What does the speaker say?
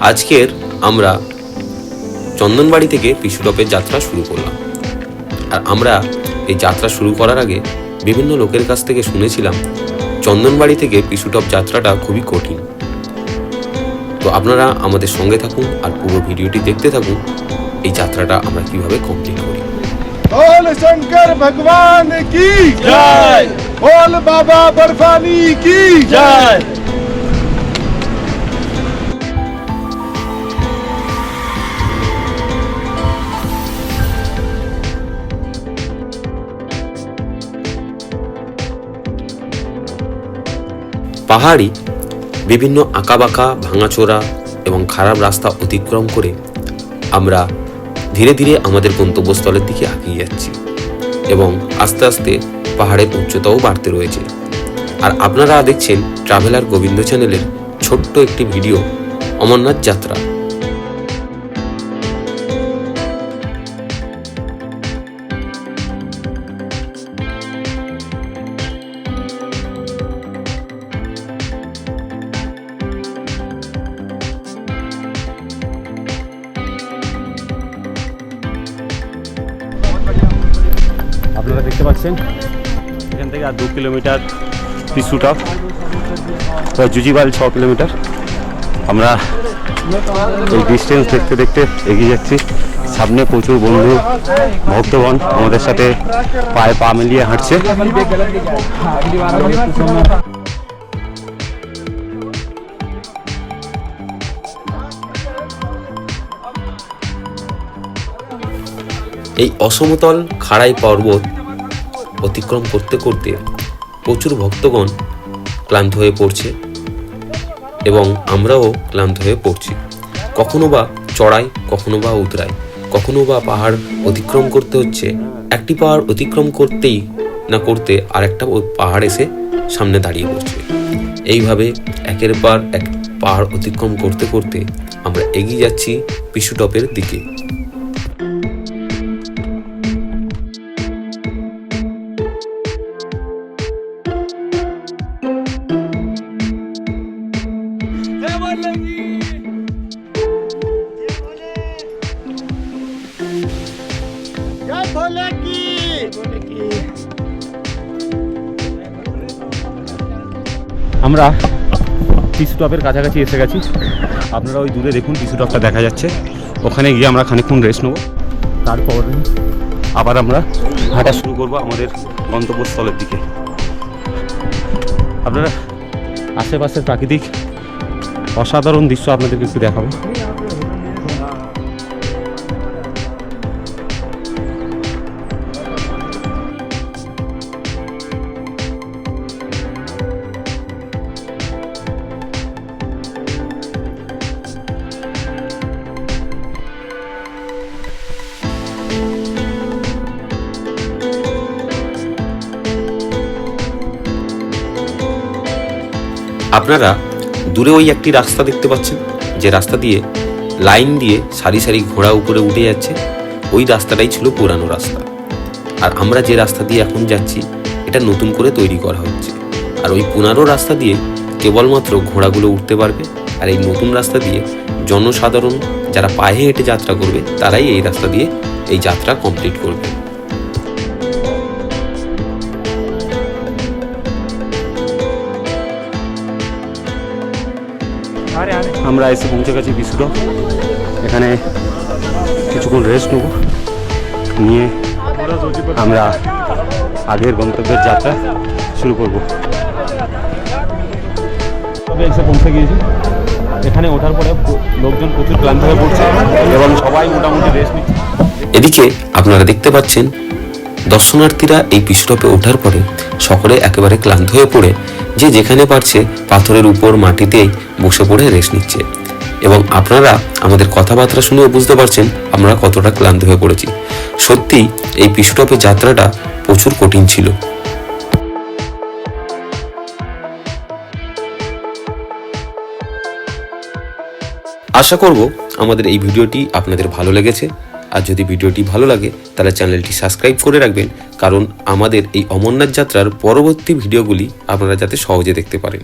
আজকের আমরা চন্দনবাড়ি থেকে পিসুটপের যাত্রা শুরু করলাম আর আমরা এই যাত্রা শুরু করার আগে বিভিন্ন লোকের কাছ থেকে শুনেছিলাম চন্দনবাড়ি থেকে পিসুটপ যাত্রাটা খুবই কঠিন তো আপনারা আমাদের সঙ্গে থাকুন আর পুরো ভিডিওটি দেখতে থাকুন এই যাত্রাটা আমরা কিভাবে কমপ্লিট করি बोल शंकर भगवान की जय बोल बाबा बर्फानी की जय পাহাড়ি বিভিন্ন আঁকাবাঁকা, ভাঙাচোরা এবং খারাপ রাস্তা অতিক্রম করে আমরা ধীরে ধীরে আমাদের গন্তব্যস্থলের দিকে এগিয়ে যাচ্ছি এবং আস্তে আস্তে পাহাড়ের উচ্চতাও বাড়তে রয়েছে। আর আপনারা দেখছেন ট্রাভেলার গোবিন্দ চ্যানেলের ছোট্ট একটি ভিডিও অমরনাথ যাত্রা। আপনারা দেখতে পাচ্ছেন। এখান থেকে আর দু কিলোমিটার পিসুটা জুজিবাল ছ কিলোমিটার। আমরা এই ডিস্টেন্স দেখতে দেখতে এগিয়ে যাচ্ছি। সামনে প্রচুর বন্ধু, ভক্তগণ আমাদের সাথে পায়ে পা মিলিয়ে হাঁটছে। এই অসমতল খাড়াই পর্বত অতিক্রম করতে করতে প্রচুর ভক্তগণ ক্লান্ত হয়ে পড়ছে এবং আমরাও ক্লান্ত হয়ে পড়ছি। কখনো বা চড়াই, কখনো বা উতরাই, কখনো বা পাহাড় অতিক্রম করতে হচ্ছে, একটি পাহাড় অতিক্রম করতেই না করতে আরেকটা পাহাড় এসে সামনে দাঁড়িয়ে পড়ছে। এইভাবে একের পর এক পাহাড় অতিক্রম করতে করতে আমরা এগিয়ে যাচ্ছি পিছু টপের দিকে। বলে আমরা টিসু টপের কাছাকাছি এসে গেছি। আপনারা ওই দূরে দেখুন টিসু টপটা দেখা যাচ্ছে। ওখানে গিয়ে আমরা খানিক্ষণ রেস্ট নেব। তারপর? আবার আমরা হাঁটা শুরু করব আমাদের গন্তব্যস্থলের দিকে। আপনারা আশেপাশের প্রাকৃতিক অসাধারণ দৃশ্য আপনাদেরকে একটু দেখাবো। আপনারা দূরে ওই একটি রাস্তা দেখতে পাচ্ছেন, যে রাস্তা দিয়ে লাইন দিয়ে সারি সারি ঘোড়া উপরে উঠে যাচ্ছে। ওই রাস্তাটাই ছিল পুরানো রাস্তা। আর আমরা যে রাস্তা দিয়ে এখন যাচ্ছি, এটা নতুন করে তৈরি করা হচ্ছে। আর ওই পুরানো রাস্তা দিয়ে কেবলমাত্র ঘোড়াগুলো উঠতে পারবে, আর এই নতুন রাস্তা দিয়ে জনসাধারণ যারা পায়ে হেঁটে যাত্রা করবে, তারাই এই রাস্তা দিয়ে এই যাত্রা কমপ্লিট করবে। আমরা এসে পৌঁছে গেছি বিশুটপ এখানে কিছুক্ষণ রেস্ট নেব। নিয়ে আমরা আগের গন্তব্যের যাত্রা শুরু করব। তবে এসে পৌঁছে গিয়েছি? এখানে ওঠার পরে লোকজন প্রচুর ক্লান্ত হয়ে পড়ছে এবং সবাই মোটামুটি রেস্ট নিচ্ছে। এদিকে আপনারা দেখতে পাচ্ছেন দর্শনার্থীরা এই পিস্টপে ওঠার পরে সকলে একেবারে ক্লান্ত হয়ে পড়ে যে যেখানে পারছে পাথরের উপর মাটিতেই বসে পড়ে রেস্ট নিচ্ছে। এবং আপনারা আমাদের কথাবার্তা শুনেও বুঝতে পারছেন আমরা কতটা ক্লান্ত হয়ে পড়েছি। সত্যি এই পিস্টপের যাত্রাটা প্রচুর কঠিন ছিল। আশা করব আমাদের এই ভিডিওটি আপনাদের ভালো লেগেছে। আর যদি ভিডিওটি ভালো লাগে, তাহলে চ্যানেলটি সাবস্ক্রাইব করে রাখবেন, কারণ আমাদের এই অমরনাথ যাত্রার পরবর্তী ভিডিওগুলি আপনারা যাতে সহজে দেখতে পারেন।